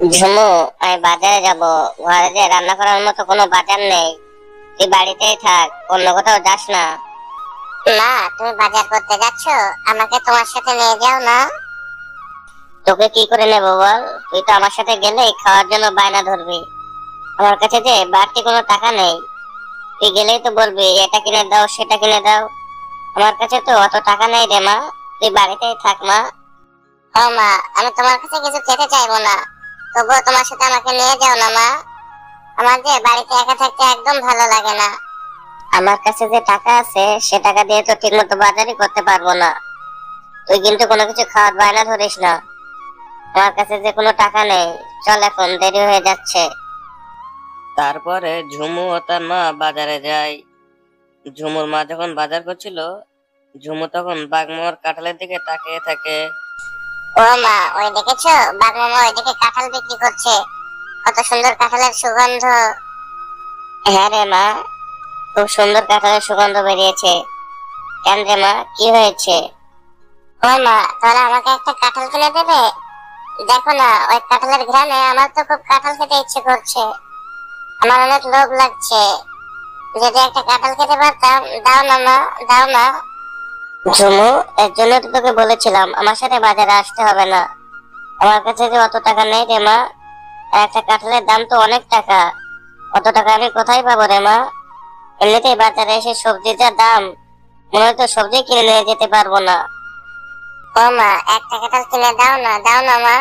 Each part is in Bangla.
ঝুমু আমি বাজারে যাব। ঘরে যে রান্না করার মতো কোনো বাজার নেই। তুই বাড়িতেই থাক অন্য কোথাও যাস না। মা তুমি বাজার করতে যাচ্ছ? আমাকে তোমার সাথে নিয়ে যাও না। তোকে কি করে নেব বল? তুই তো আমার সাথে গেলেই খাওয়ার জন্য বায়না ধরবি। আমার কাছে যে বাড়তি কোনো টাকা নেই। তুই গেলেই তো বলবি এটা কিনে দাও সেটা কিনে দাও। আমার কাছে তো অত টাকা নেই রে মা। তুই বাড়িতেই থাক মা। ও মা আমি তোমার কাছে কিছু খেতে চাইব না। তবুও তোমার সাথে আমাকে নিয়ে যাও না মা। আমার যে বাড়িতে একা থাকতে একদম ভালো লাগে না। আমার কাছে যে টাকা আছে সে টাকা দিয়ে তো ঠিক মতো বাজারই করতে পারব না। তুই কিন্তু কোনো কিছু খাওয়ার বায়না ধরিস না। আমার কাছে যে কোনো টাকা নেই। চল এখন দেরি হয়ে যাচ্ছে। তারপরে ঝুমু ও তার মা বাজারে যায়। ঝুমুর মা যখন বাজার করছিল ঝুমু তখন বাগমার কাঁঠালের দিকে তাকিয়ে থাকে। ও মা, ওই দেখেছ? বাঘ মামা ওইদিকে কাঁঠাল বিক্রি করছে। কত সুন্দর কাঁঠালের সুগন্ধ। হ্যাঁ রে মা, খুব সুন্দর কাঁঠালের সুগন্ধ বেরিয়েছে। কেন রে মা, কি হয়েছে? ও মা, তাহলে আমাকে একটা কাঁঠাল কিনে দেবে? দেখো না, ওই কাঁঠালের ঘ্রাণে আমার তো খুব কাঁঠাল খেতে ইচ্ছে করছে। আমার অনেক লোভ লাগছে। যদি একটা কাঁঠাল খেতে পারতাম, দাও না মা, দাও না ঝুমু এর জন্য তো তোকে বলেছিলাম আমার সাথে বাজারে আসতে হবে না। আমার কাছে যে অত টাকা নেই রে মা একটা কাঁঠালের দাম তো অনেক টাকা। অত টাকা আমি কোথায় পাবো রে মা? এমনিতেই বাজারে এসে সবজির যা দাম মনে হয় তো সবজি কিনে নিয়ে যেতে পারব না। ও মা একটা কাঁঠাল কিনে দাও না দাও না মা।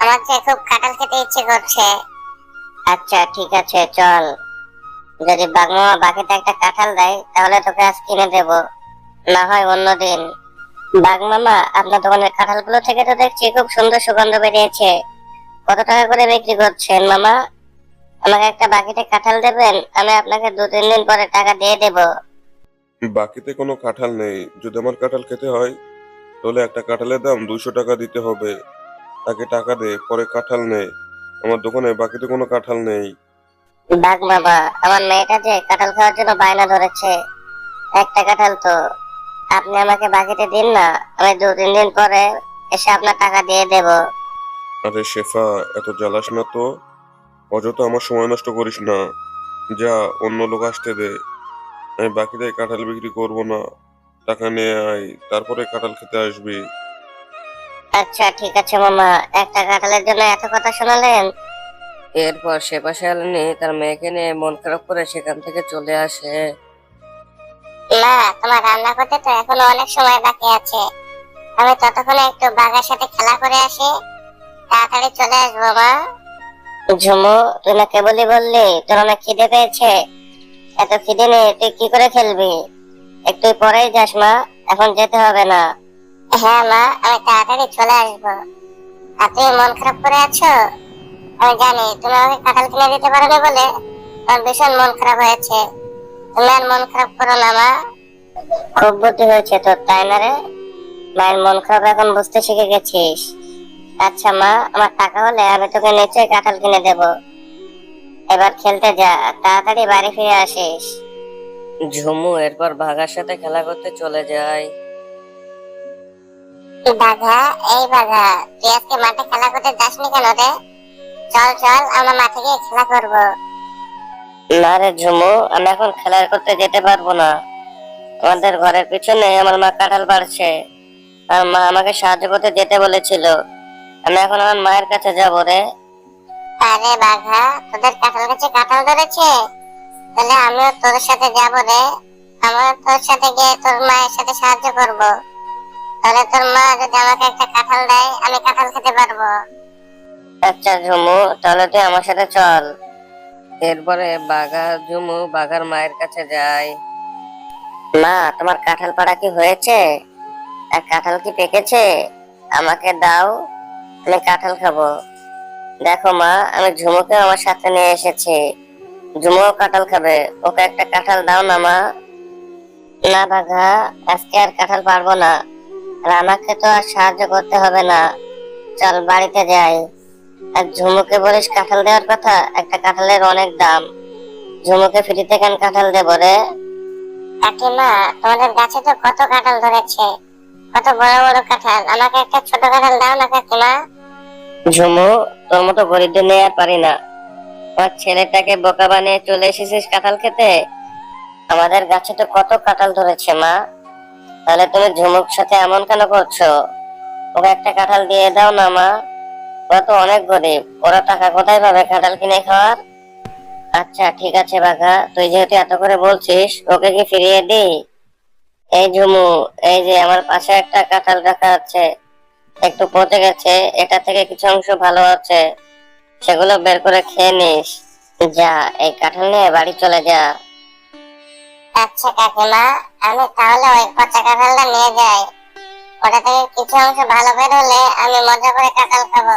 আমার যে খুব কাঁঠাল খেতে ইচ্ছে করছে। আচ্ছা ঠিক আছে চল। যদি বাগমামা বাকিতে একটা কাঁঠাল দেয় তাহলে তোকে আজ কিনে দেব। না হয় অন্যদিন। বাগমামা আপনার দোকানের কাঁঠালগুলো থেকে তো দেখছি খুব সুন্দর সুগন্ধ বেরিয়েছে। কত টাকা করে বিক্রি করছেন মামা? আমাকে একটা বাকিতে কাঁঠাল দেবেন আমি আপনাকে দু তিন দিন পরে টাকা দিয়ে দেব। বাকিতে কোনো কাঁঠাল নেই। যদি আমার কাঁঠাল খেতে হয় তাহলে একটা কাঁঠালের দাম দুশো টাকা দিতে হবে। আগে টাকা দে পরে কাঁঠাল নে। আমার দোকানে বাকিতে কোনো কাঁঠাল নেই। বাঘ বাবা আমার মেয়েটা যে কাঁঠাল খাওয়ার জন্য বায়না ধরেছে। একটা কাঁঠাল তো। আপনি আমাকে বাকিতে দিন না আমি দু তিন দিন পরে এসে আপনার টাকা দিয়ে দেব। আরে শেফা এত জ্বালাস না তো? অযথা আমার সময় নষ্ট করিস না। যা অন্য লোক আসতে দে। আমি বাকিতে কাঁঠাল বিক্রি করব না। টাকা নিয়ে আয় তারপরে কাঁঠাল খেতে আসবি। আচ্ছা ঠিক আছে মামা। একটা কাঁঠালের জন্য এত কথা শোনালেন? এরপর সে পাশে আলেনি তার মেয়েকে নিয়ে মন খারাপ করে সেখান থেকে চলে আসে। মা তোমার রান্না করতে তো এখনও অনেক সময় বাকি আছে। আমি ততক্ষণে একটু বাঘের সাথে খেলা করে আসি। তাড়াতাড়ি চলে আসব মা। ঝুমু তুই না কেবলই বললি তোর অনেক খিদে পেয়েছে। এত খিদে নেই তুই কি করে খেলবি একটু পরেই যাস মা। এখন যেতে হবে না। হ্যাঁ মা আমি তাড়াতাড়ি চলে আসব। আর তুমি মন খারাপ করে আছো? আমি জানি তুমি আমাকে কাঁঠাল কিনে দিতে পারোনি বলে আমার ভীষণ মন খারাপ হয়েছে। তুমি আর মন খারাপ করো না মা। খুব বুদ্ধি হয়েছে তোর তাই না রে? মায়ের মন খারাপ এখন বুঝতে শিখে গেছিস। আচ্ছা মা আমার টাকা হলে আমি তোকে নিশ্চয়ই কাঁঠাল কিনে দেব। এবার খেলতে যা তাড়াতাড়ি বাড়ি ফিরে আসিস। ঝুমু এরপর বাঘার সাথে খেলা করতে চলে যায়। বাঘা এই বাঘা তুই আজকে মাঠে খেলা করতে যাসনি কেন রে? চল চল আমরা মাঠে গিয়ে খেলা করব। না রে ঝুমু আমি এখন খেলা করতে যেতে পারব না। আমাদের ঘরের পিছনে আমার মা কাঁঠাল পাড়ছে আর মা আমাকে সাহায্য করতে যেতে বলেছিল। আমি এখন আমার মায়ের কাছে যাব রে। আরে বাঘা তোদের কাঁঠাল গাছে কাঁঠাল ধরেছে? তাহলে আমিও তোর সাথে যাব রে। আমার তোর সাথে গিয়ে তোর মায়ের সাথে সাহায্য করব। তাহলে তোর মা যদি আমাকে একটা কাঁঠাল দেয় আমি কাঁঠাল খেতে পারব। আচ্ছা ঝুমু তাহলে তুই আমার সাথে চল। এরপরে বাঘা ঝুমু বাঘার মায়ের কাছে যায়। মা, তোমার কাঁঠাল পাড়া কি হয়েছে? আর কাঁঠাল কি পেকেছে? আমাকে দাও, আমি কাঁঠাল খাব। দেখো মা, আমি ঝুমুকে আমার সাথে নিয়ে এসেছি। ঝুমুও কাঁঠাল খাবে। ওকে একটা কাঁঠাল দাও না মা। না বাঘা, আজকে আর কাঁঠাল পারব না। আমাকে তো আর সাহায্য করতে হবে না। চল বাড়িতে যাই। আর ঝুমুকে বলিস কাঁঠাল দেওয়ার কথা? একটা কাঁঠালের অনেক দাম। ঝুমুকে ফ্রিতে কেন কাঁঠাল দেবো রে? কাকিমা তোমাদের গাছে তো কত কাঁঠাল ধরেছে। কত বড় বড় কাঁঠাল। আমাকে একটা ছোট কাঁঠাল দাও না কাকিমা ঝুমু, তোর মতো গরিবদের নিয়ে পারি না। আমার ছেলেটাকে বোকা বানিয়ে চলে এসেছিস কাঁঠাল খেতে? আমাদের গাছে তো কত কাঁঠাল ধরেছে মা। তাহলে তুমি ঝুমুর সাথে এমন কেন করছ? ওকে একটা কাঁঠাল দিয়ে দাও না মা। ওরা তো অনেক গরিব। ওরা টাকা কোথায় পাবে কাঁঠাল কিনে খাওয়ার? আচ্ছা ঠিক আছে বাঘা। তুই যেহেতু এত করে বলছিস, ওকে কি ফিরিয়ে দি? এই ঝুমু, এই যে আমার পাশে একটা কাঁঠাল রাখা আছে, একটু পচে গেছে, এটা থেকে কিছু অংশ ভালো আছে, সেগুলো বের করে খেয়ে নিস। যা, এই কাঁঠাল নিয়ে বাড়ি চলে যা। আচ্ছা কাকিমা, আমি তাহলে ওই পচা কাঁঠালটা নিয়ে যাই। ওটা থেকে কিছু অংশ ভালো বের হলে আমি মজা করে কাঁঠাল খাব।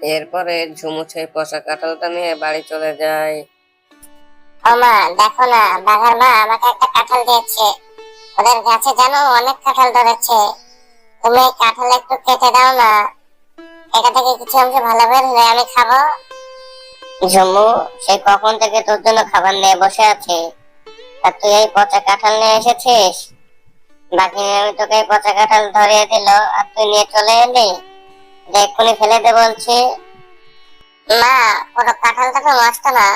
এরপরে ঝুমু সেই পচা কাঁঠালটা নিয়ে বাড়ি চলে যায়। ও মা দেখো না বাঘার মা আমাকে একটা কাঁঠাল দিয়েছে। ওদের গাছে জানো অনেক কাঁঠাল ধরেছে। তুমি এই কাঁঠাল একটু কেটে দাও না। এটা থেকে কিছু অংশ ভালো বের হলে আমি খাব। ঝুমু সেই কখন থেকে তোর জন্য খাবার নিয়ে বসে আছি? আর তুই এই পচা কাঁঠাল নিয়ে এসেছিস? বাকি আমি তোকে এই পচা কাঁঠাল ধরিয়ে দিল আর তুই নিয়ে চলে এলি? এক্ষুনি ফেলে দে বলছি। মা পুরো কাঁঠালটা তো নষ্ট না,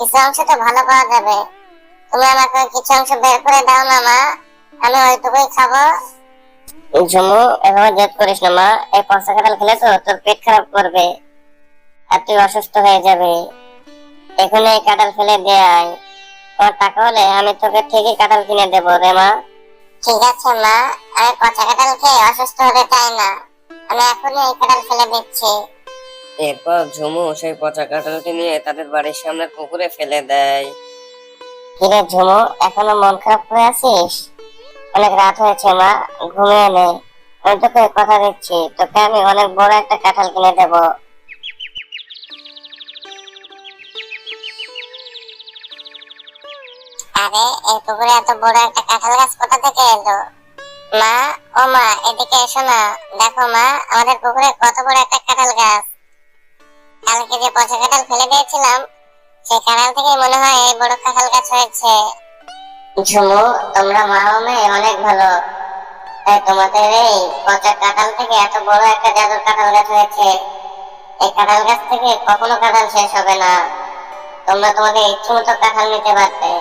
কিছু অংশ তো ভালো পাওয়া যাবে। তুমি আমাকে কিছু অংশ বের করে দাও না, মা। আমি ওইটুকুই খাব। ঝুমু, এভাবে জেদ করিস না, মা। এই পচা কাঁঠাল খেলে তো তোর পেট খারাপ করবে। আর তুই অসুস্থ হয়ে যাবে। এখানে এই কাঁঠাল ফেলে দে আয়। টাকা হলে আমি তোকে ঠিকই কাঁঠাল কিনে দেবো রে, মা। ঠিক আছে, মা। আমি পচা কাঁঠাল খেয়ে অসুস্থ হতে চাই না। আমি এখনই এই কাঁঠাল ফেলে দিচ্ছি। এরপর ঝুমু সেই পচা কাঁঠালটি নিয়ে তাদের বাড়ির সামনে পুকুরে ফেলে দেয়। কিরে ঝুমু এখনও মন খারাপ করে আছিস? অনেক রাত হয়েছে মা ঘুমিয়ে নে। আমি তোকে কথা দিচ্ছি তোকে আমি অনেক বড় একটা কাঁঠাল কিনে দেবো। আরে এই পুকুরে এত বড় একটা কাঁঠাল গাছ কোথা থেকে এলো? মা, ও মা, এদিকে এসো না। দেখো মা, আমাদের পুকুরে কত বড় একটা কাঁঠাল গাছ। কালকে যে পচা কাঁঠাল ফেলে দিয়েছিলাম, সেই কাঁঠাল থেকে মনে হয় এই বড় কাঁঠাল গাছ হয়েছে। ঝুমু, তোমরা মা ও মেয়ে অনেক ভালো। তাই তোমাদের এই পচা কাঁঠাল থেকে এত বড় একটা জাদুর কাঁঠাল গাছ হয়েছে। এই কাঁঠাল গাছ থেকে কখনো কাঁঠাল শেষ হবে না। তোমরা তোমাদের ইচ্ছে মতো কাঁঠাল নিতে পারবে।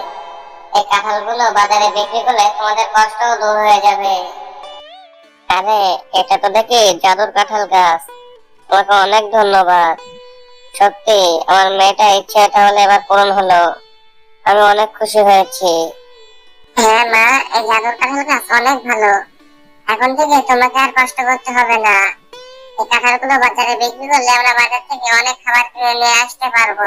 এই কাঁঠালগুলো বাজারে বিক্রি করলে তোমাদের কষ্টও দূর হয়ে যাবে। আরে, এটা তো দেখি জাদুর কাঁঠাল গাছ। তোমাকে অনেক ধন্যবাদ। সত্যি, আমার মেয়েটা ইচ্ছে তাহলে এবার পূরণ হলো। আমি অনেক খুশি হয়েছি। হ্যাঁ মা, এই জাদুর কাঁঠাল গাছ অনেক ভালো। এখন থেকে তোমাকে আর কষ্ট করতে হবে না। এই কাঁঠালগুলো বাজারে বিক্রি করলে আমরা বাজার থেকে অনেক খাবার কিনে নিয়ে আসতে পারব।